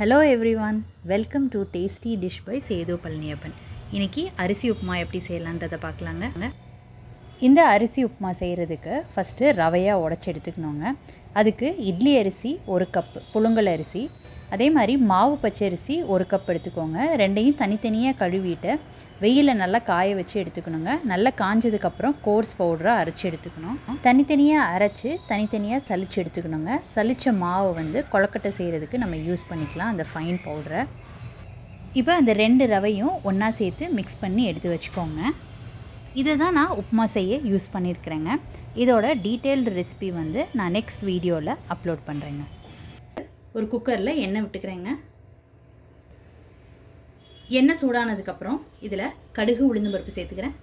Hello everyone welcome to tasty dish by Sethu Palaniappan இன்றைக்கி அரிசி உப்புமா எப்படி செய்யலான்றதை பார்க்கலாங்க. இந்த அரிசி உப்புமா செய்கிறதுக்கு ஃபஸ்ட்டு ரவையாக உடச்சி எடுத்துக்கணுங்க. அதுக்கு இட்லி அரிசி ஒரு கப்பு புழுங்கல் அரிசி. அதே மாதிரி மாவு பச்சரிசி ஒரு கப் எடுத்துக்கோங்க. ரெண்டையும் தனித்தனியாக கழுவிட்டு வெயிலில் நல்லா காய வச்சு எடுத்துக்கணுங்க. நல்லா காஞ்சதுக்கப்புறம் கோர்ஸ் பவுடராக அரைச்சி எடுத்துக்கணும். தனித்தனியாக அரைச்சி தனித்தனியாக சளிச்சு எடுத்துக்கணுங்க. சலித்த மாவை வந்து கொழக்கட்டை செய்கிறதுக்கு நம்ம யூஸ் பண்ணிக்கலாம் அந்த ஃபைன் பவுடரை. இப்போ அந்த ரெண்டு ரவையும் ஒன்றா சேர்த்து மிக்ஸ் பண்ணி எடுத்து வச்சுக்கோங்க. இதை தான் நான் உப்புமா செய்ய யூஸ் பண்ணியிருக்கிறேங்க இதோட டீட்டெயில்டு ரெசிபி வந்து நான் நெக்ஸ்ட் வீடியோவில் அப்லோட் பண்ணுறேங்க ஒரு குக்கரில் எண்ணெய் விட்டுக்கிறேங்க. எண்ணெய் சூடானதுக்கப்புறம் இதில் கடுகு உளுந்து பருப்பு சேர்த்துக்கிறேன்.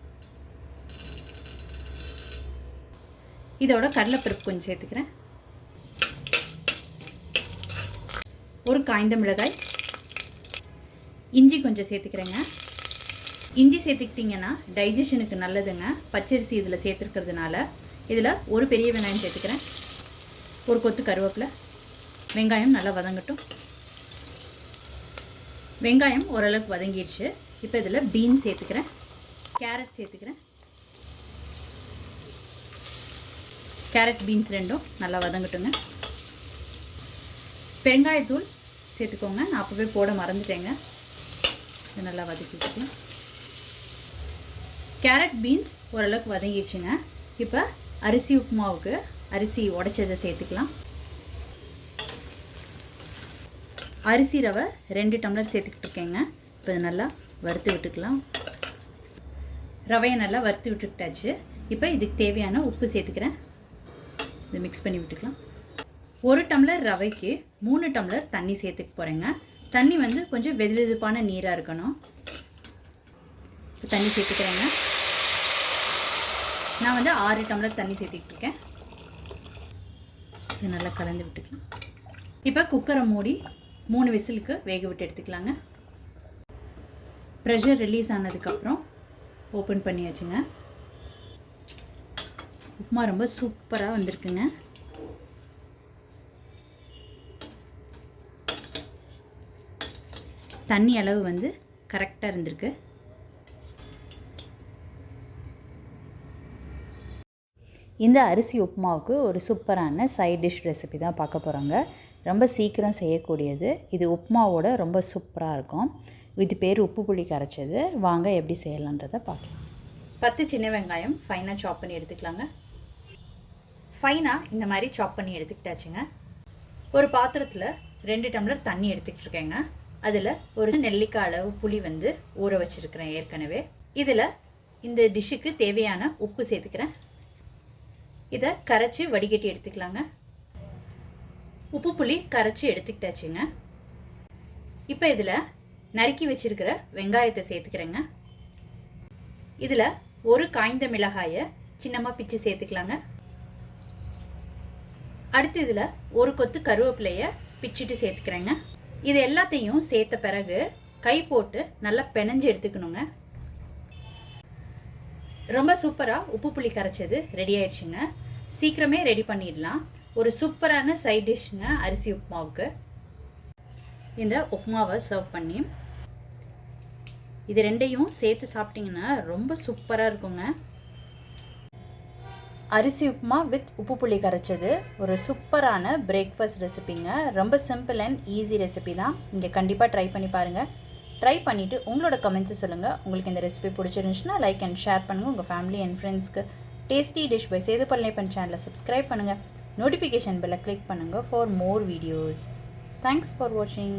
இதோட கடலைப்பருப்பு கொஞ்சம் சேர்த்துக்கிறேன். ஒரு காய்ந்த மிளகாய். இஞ்சி கொஞ்சம் சேர்த்துக்கிறேங்க. இஞ்சி சேர்த்துக்கிட்டிங்கன்னா டைஜஷனுக்கு நல்லதுங்க. பச்சரிசி இதில் சேர்த்துருக்கிறதுனால இதில் ஒரு பெரிய வெங்காயம் சேர்த்துக்கிறேன். ஒரு கொத்து கருவேப்பிலை. வெங்காயம் நல்லா வதங்கட்டும். வெங்காயம் ஓரளவுக்கு வதங்கிடுச்சு இப்போ இதில் பீன் சேர்த்துக்கிறேன். கேரட் சேர்த்துக்கிறேன். கேரட் பீன்ஸ் ரெண்டும் நல்லா வதங்கட்டுங்க. பெருங்காயத்தூள் சேர்த்துக்கோங்க. நான் அப்போவே போட மறந்துட்டேங்க. இது நல்லா வதக்கிக்கலாம் கேரட் பீன்ஸ் ஓரளவுக்கு வதங்கிடுச்சுங்க. இப்போ அரிசி உப்புமாவுக்கு அரிசி உடைச்சதை சேர்த்துக்கலாம். அரிசி ரவை ரெண்டு டம்ளர் சேர்த்துக்கிட்டு இருக்கேங்க. இப்போ நல்லா வறுத்து விட்டுக்கலாம். ரவையை நல்லா வறுத்து விட்டுக்கிட்டாச்சு இப்போ இதுக்கு தேவையான உப்பு சேர்த்துக்கிறேன். இதை மிக்ஸ் பண்ணி விட்டுக்கலாம். ஒரு டம்ளர் ரவைக்கு மூணு டம்ளர் தண்ணி சேர்த்துக்க போகிறேங்க தண்ணி வந்து கொஞ்சம் வெது வெதுப்பான நீராக இருக்கணும். இப்போ தண்ணி சேர்த்துக்கிறேங்க. நான் வந்து ஆறு டம்ளர் தண்ணி சேர்த்துக்கிட்டு இருக்கேன் இது நல்லா கலந்து விட்டுக்கலாம். இப்போ குக்கரை மூடி மூணு விசிலுக்கு வேக விட்டு எடுத்துக்கலாங்க. ப்ரெஷர் ரிலீஸ் ஆனதுக்கப்புறம் ஓப்பன் பண்ணியாச்சுங்க. உப்புமா ரொம்ப சூப்பராக வந்திருக்குங்க. தண்ணி அளவு வந்து கரெக்டாக இருந்திருக்கு. இந்த அரிசி உப்புமாவுக்கு ஒரு சூப்பரான சைட் டிஷ் ரெசிபி தான் பார்க்க போகிறோங்க. ரொம்ப சீக்கிரம் செய்யக்கூடியது. இது உப்புமாவோட ரொம்ப சூப்பராக இருக்கும். இது பேர் உப்பு புளி கரைச்சது. வாங்க எப்படி செய்யலான்றதை பார்க்கலாம். பத்து சின்ன வெங்காயம் ஃபைனாக சாப் பண்ணி எடுத்துக்கலாங்க. ஃபைனாக இந்த மாதிரி சாப் பண்ணி எடுத்துக்கிட்டாச்சுங்க. ஒரு பாத்திரத்தில் ரெண்டு டம்ளர் தண்ணி எடுத்துக்கிட்டு இருக்கேங்க அதில் ஒரு நெல்லிக்காய் அளவு புளி வந்து ஊற வச்சுருக்கிறேன் ஏற்கனவே. இதில் இந்த டிஷ்ஷுக்கு தேவையான உப்பு சேர்த்துக்கிறேன். இதை கரைச்சி வடிகட்டி எடுத்துக்கலாங்க. உப்பு புளி கரைச்சி எடுத்துக்கிட்டாச்சுங்க. இப்போ இதில் நறுக்கி வச்சுருக்கிற வெங்காயத்தை சேர்த்துக்கிறேங்க. இதில் ஒரு காய்ந்த மிளகாயை சின்னமாக பிச்சு சேர்த்துக்கலாங்க. அடுத்து இதில் ஒரு கொத்து கருவேப்பிலையை பிச்சுட்டு சேர்த்துக்கிறேங்க. இது எல்லாத்தையும் சேர்த்த பிறகு கை போட்டு நல்லா பெனஞ்சு எடுத்துக்கணுங்க. ரொம்ப சூப்பராக உப்பு புளி கரைச்சது ரெடி ஆயிடுச்சுங்க. சீக்கிரமே ரெடி பண்ணிடலாம். ஒரு சூப்பரான சைட் டிஷ்ஷுங்க அரிசி உப்புமாவுக்கு. இந்த உப்புமாவை சர்வ் பண்ணி. இது ரெண்டையும் சேர்த்து சாப்பிட்டிங்கன்னா ரொம்ப சூப்பராக இருக்குங்க. அரிசி உப்புமா வித் உப்பு புளி கரைச்சது. ஒரு சூப்பரான பிரேக்ஃபாஸ்ட் ரெசிபிங்க ரொம்ப சிம்பிள் அண்ட் ஈஸி ரெசிபி தான். இங்கே கண்டிப்பாக ட்ரை பண்ணி பாருங்கள் ட்ரை பண்ணிவிட்டு உங்களோட கமெண்ட்ஸை சொல்லுங்கள் உங்களுக்கு இந்த ரெசிபி பிடிச்சிருந்துச்சுன்னா லைக் அண்ட் ஷேர் பண்ணுங்கள் உங்கள் ஃபேமிலி அண்ட் ஃப்ரெண்ட்ஸ்க்கு tasty dish by Sethu Palaniappan சேனலை சப்ஸ்கிரைப் பண்ணுங்கள் நோட்டிஃபிகேஷன் பெல்லை கிளிக் பண்ணுங்கள் for more videos thanks for வாட்சிங்